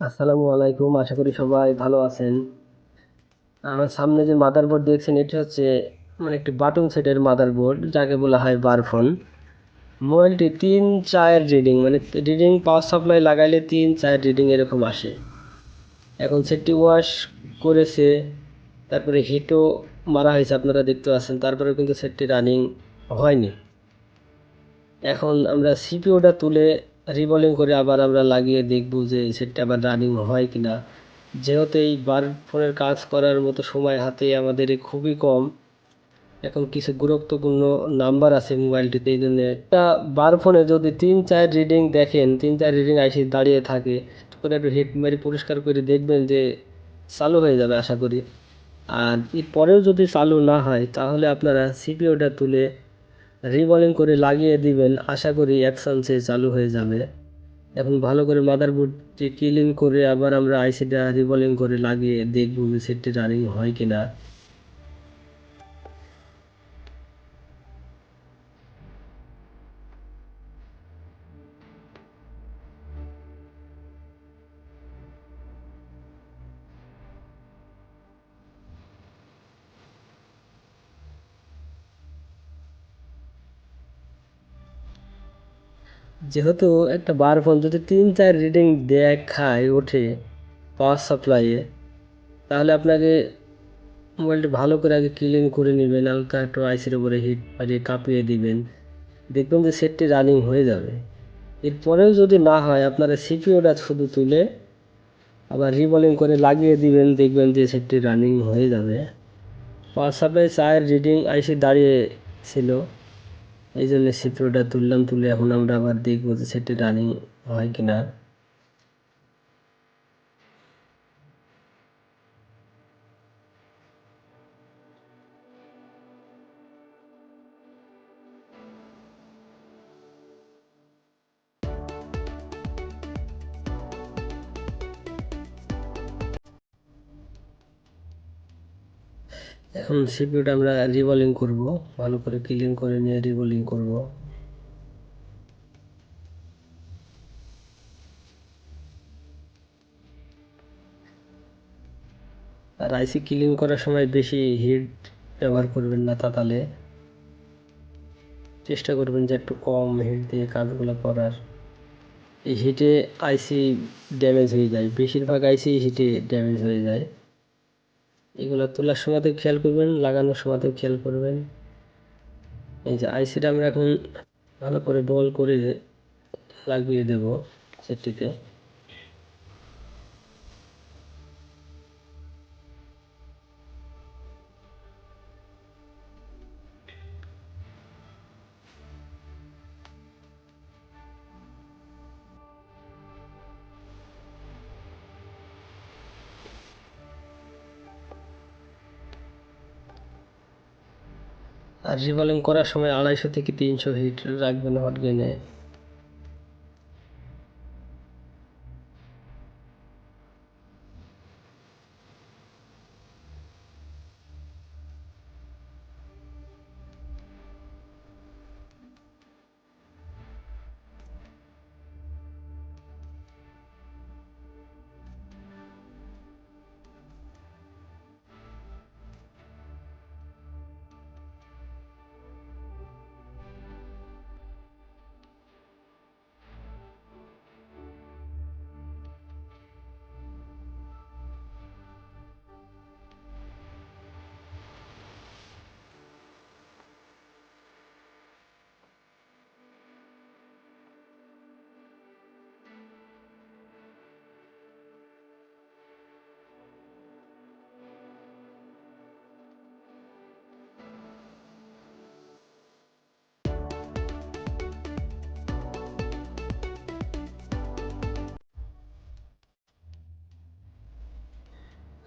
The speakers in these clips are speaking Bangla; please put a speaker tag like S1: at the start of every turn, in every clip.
S1: আসসালামু আলাইকুম, আশা করি সবাই ভালো আছেন। আমার সামনে যে মাদারবোর্ড দেখছেন, এটি হচ্ছে মানে একটি বাটন সেটের মাদারবোর্ড যাকে বলা হয় বারফোন। মোবাইলটি তিন চায়ের রিডিং মানে রিডিং পাওয়ার সাপ্লাই লাগাইলে তিন চায়ের রিডিং এরকম আসে। এখন সেটটি ওয়াশ করেছে, তারপরে হিটও মারা হয়েছে, আপনারা দেখতে পাচ্ছেন তারপরে কিন্তু সেটটি রানিং হয়নি। এখন আমরা সিপিওটা তুলে রিবলিং করে আবার আমরা লাগিয়ে দেখব যে সেটটা আবার রানিং হয় কি না যেহেতু এই বার ফোনের কাজ করার মতো সময় হাতে আমাদের খুবই কম, এখন কিছু গুরুত্বপূর্ণ নাম্বার আছে মোবাইলটিতে এই জন্য। একটা বার ফোনে যদি তিন চার রিডিং দেখেন, তিন চার রিডিং আইসি দাঁড়িয়ে থাকে করে একটু হিট মেরে পরিষ্কার করে দেখবেন যে চালু হয়ে যাবে আশা করি। আর এরপরেও যদি চালু না হয়, তাহলে আপনারা সিপিওটা তুলে রিবলিং করে লাগিয়ে দিবেন, আশা করি অ্যাকশান সে চালু হয়ে যাবে। এখন ভালো করে মাদারবোর্ডটি ক্লিন করে আবার আমরা আইসিটা রিবলিং করে লাগিয়ে দেখব সেটটি রানিং হয় কি না যেহেতু একটা বার ফোন যদি তিন, চার রিডিং দেখায়, ওঠে পাওয়ার সাপ্লাইয়ে তাহলে আপনাকে মোবাইলটি ভালো করে আগে ক্লিন করে নেবেন, হালকা একটু আইসির উপরে হিট মারিয়ে কাঁপিয়ে দিবেন। দেখবেন যে সেটটি রানিং হয়ে যাবে। এরপরেও যদি না হয়, আপনারা সিপিওটা শুধু তুলে আবার রিবলিং করে লাগিয়ে দিবেন, দেখবেন যে সেটটি রানিং হয়ে যাবে। পাওয়ার সাপ্লাই চায়ের রিডিং আইসি দাঁড়িয়ে ছিল। এই জন্য চিত্রটা তুললাম, তুলে এখন আমরা আবার দেখব যে সেটি রানিং হয় কি না এখন সিপিউটা আমরা রিবলিং করব। ভালো করে ক্লিন করে নিয়ে রিবলিং করব। আর আইসি ক্লিন করার সময় বেশি হিট ব্যবহার করবেন না তাতালে। চেষ্টা করবেন যে একটু কম হিট দিয়ে কাজগুলো করার। এই হিটে আইসি ড্যামেজ হয়ে যায়। বেশিরভাগ আইসি হিটে ড্যামেজ হয়ে যায়। এগুলো তোলার সময়তেও খেয়াল করবেন, লাগানোর সময়তেও খেয়াল করবেন। এই যে আইসিটা আমরা এখন ভালো করে বল করে লাগিয়ে দেব সেটিতে আর রিভলিং করার সময় আড়াইশো থেকে তিনশো হিট রাখবেন হট গেনে।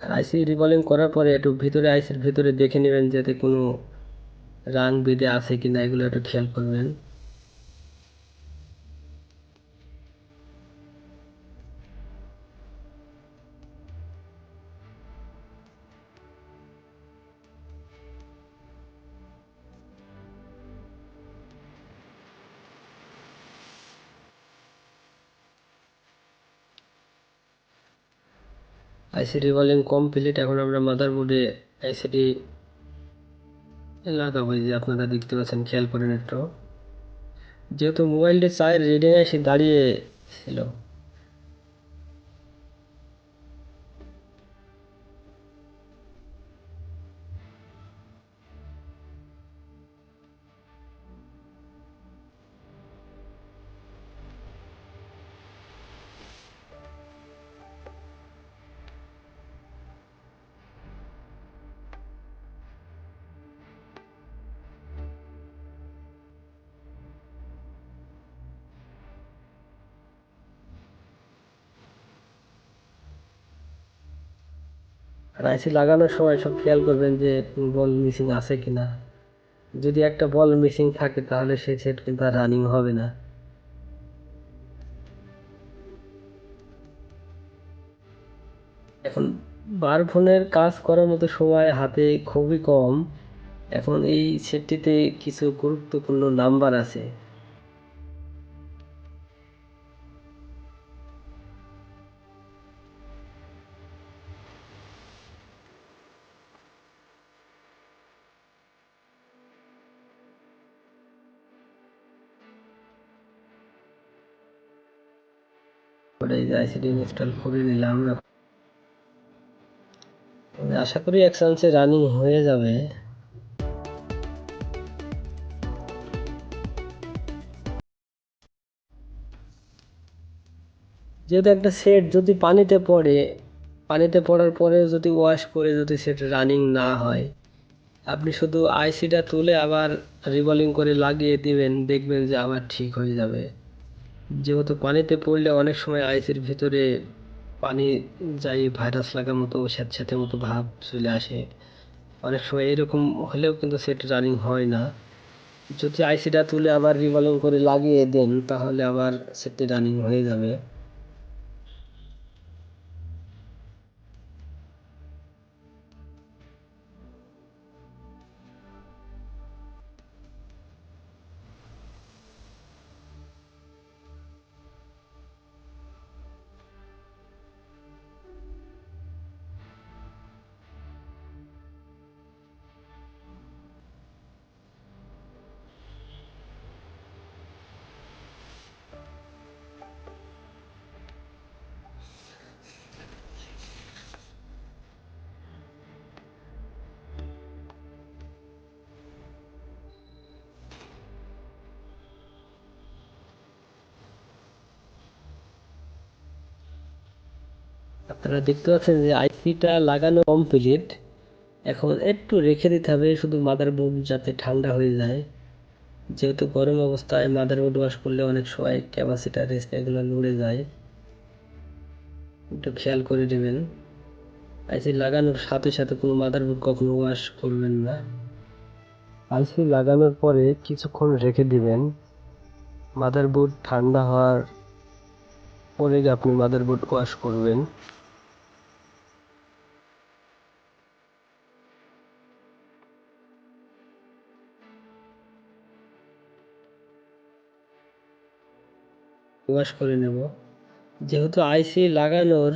S1: আইসি রিবলিং করার পরে একটু ভিতরে আইসির ভিতরে দেখে নেবেন যাতে কোনো রাং বেঁধে আছে কি না এগুলো একটু খেয়াল করবেন। আইসি ভলিউম কমপ্লিট এখন আমরা মাদারবোর্ডে আইসিটি লাগাবো। যে আপনারা দেখতে পাচ্ছেন, খেয়াল করেন একটু। যেহেতু মোবাইলটি চায়ের রেডিং এসে দাঁড়িয়ে ছিল। আর আইসি লাগানোর সময় সব খেয়াল করবেন যে বল মিসিং আছে কিনা। যদি একটা বল মিসিং থাকে, তাহলে সেই সেট কিন্তু আর রানিং হবে না। এখন বার ফোনের কাজ করার মতো সময় হাতে খুবই কম। এখন এই সেটটিতে কিছু গুরুত্বপূর্ণ নাম্বার আছে। যে আইসিডি ইনস্টল করে নিলাম। আশা করি এক চান্সে রানিং হয়ে যাবে। যেহেতু একটা সেট যদি পানিতে পড়ে, পানিতে পড়ার পরে যদি ওয়াশ করে যদি সেট রানিং না হয়, আপনি শুধু আইসিটা তুলে আবার রিভলিং করে লাগিয়ে দিবেন, দেখবেন যে আবার ঠিক হয়ে যাবে। যেহেতু পানিতে পড়লে অনেক সময় আইসের ভিতরে পানি যাই ভাইরাস লাগার মতো স্যাঁতস্যাঁতে মতো ভাব চলে আসে। অনেক সময় এরকম হলেও কিন্তু সেট রানিং হয় না। যদি আইসিটা তুলে আবার রিভলিং করে লাগিয়ে দেন, তাহলে আবার সেটটি রানিং হয়ে যাবে। আপনারা দেখতে পাচ্ছেন যে আইসিটা লাগানো কমপ্লিট এখন একটু রেখে দিতে হবে, শুধু মাদারবোর্ড যাতে ঠান্ডা হয়ে যায়। যেহেতু গরম অবস্থায় মাদারবোর্ড ওয়াশ করলে অনেক সময় ক্যাপাসিটার এগুলো লড়ে যায়। একটু খেয়াল করে দেবেন আইসি লাগানোর সাথে সাথে কোনো মাদারবোর্ড কখনো ওয়াশ করবেন না। আইসি লাগানোর পরে কিছুক্ষণ রেখে দিবেন। মাদারবোর্ড ঠান্ডা হওয়ার পরে আপনি মাদারবোর্ড ওয়াশ করবেন। ওয়াশ করে নেব। যেহেতু আইসি লাগানোর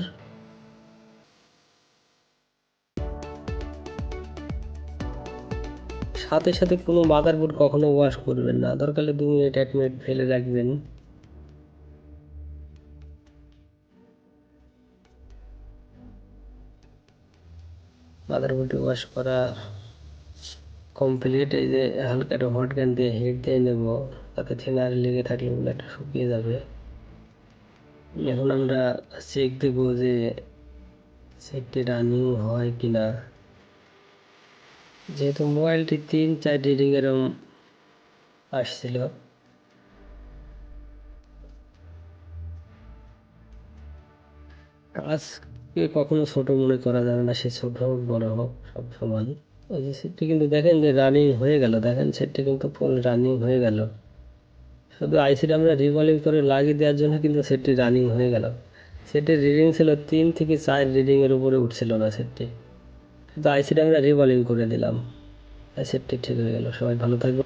S1: সাথে সাথে কোনো মাদারবোর্ড কখনো ওয়াশ করবেন না। দরকার দু মিনিট, এক মিনিট ফেলে রাখবেন। মাদারবোর্ডে ওয়াশ করা কমপ্লিট। এই যে হালকা একটা হট গান দিয়ে হেড দিয়ে নেব। তাতে থিনার লেগে থাকলে একটা শুকিয়ে যাবে। এখন আমরা চেক দেব যে সেটটি রানিং হয় কি না যেহেতু মোবাইলটি তিন চার রিডিং এরম আসছিল। কাজকে কখনো ছোট মনে করা যাবে না, সে ছোট হোক, বড় হোক, সব সমান। ওই যে সেটটি কিন্তু দেখেন যে রানিং হয়ে গেল, দেখেন সেটটি কিন্তু ফুল রানিং হয়ে গেল। শুধু আইসিটা আমরা রিভলিং করে লাগিয়ে দেওয়ার জন্য কিন্তু সেটটি রানিং হয়ে গেল। সেটির রিডিং ছিল তিন থেকে চার রিডিংয়ের উপরে উঠছিল না সেটটি কিন্তু আইসিটা আমরা রিভলিং করে দিলাম। সেটটি ঠিক হয়ে গেল। সবাই ভালো থাকবে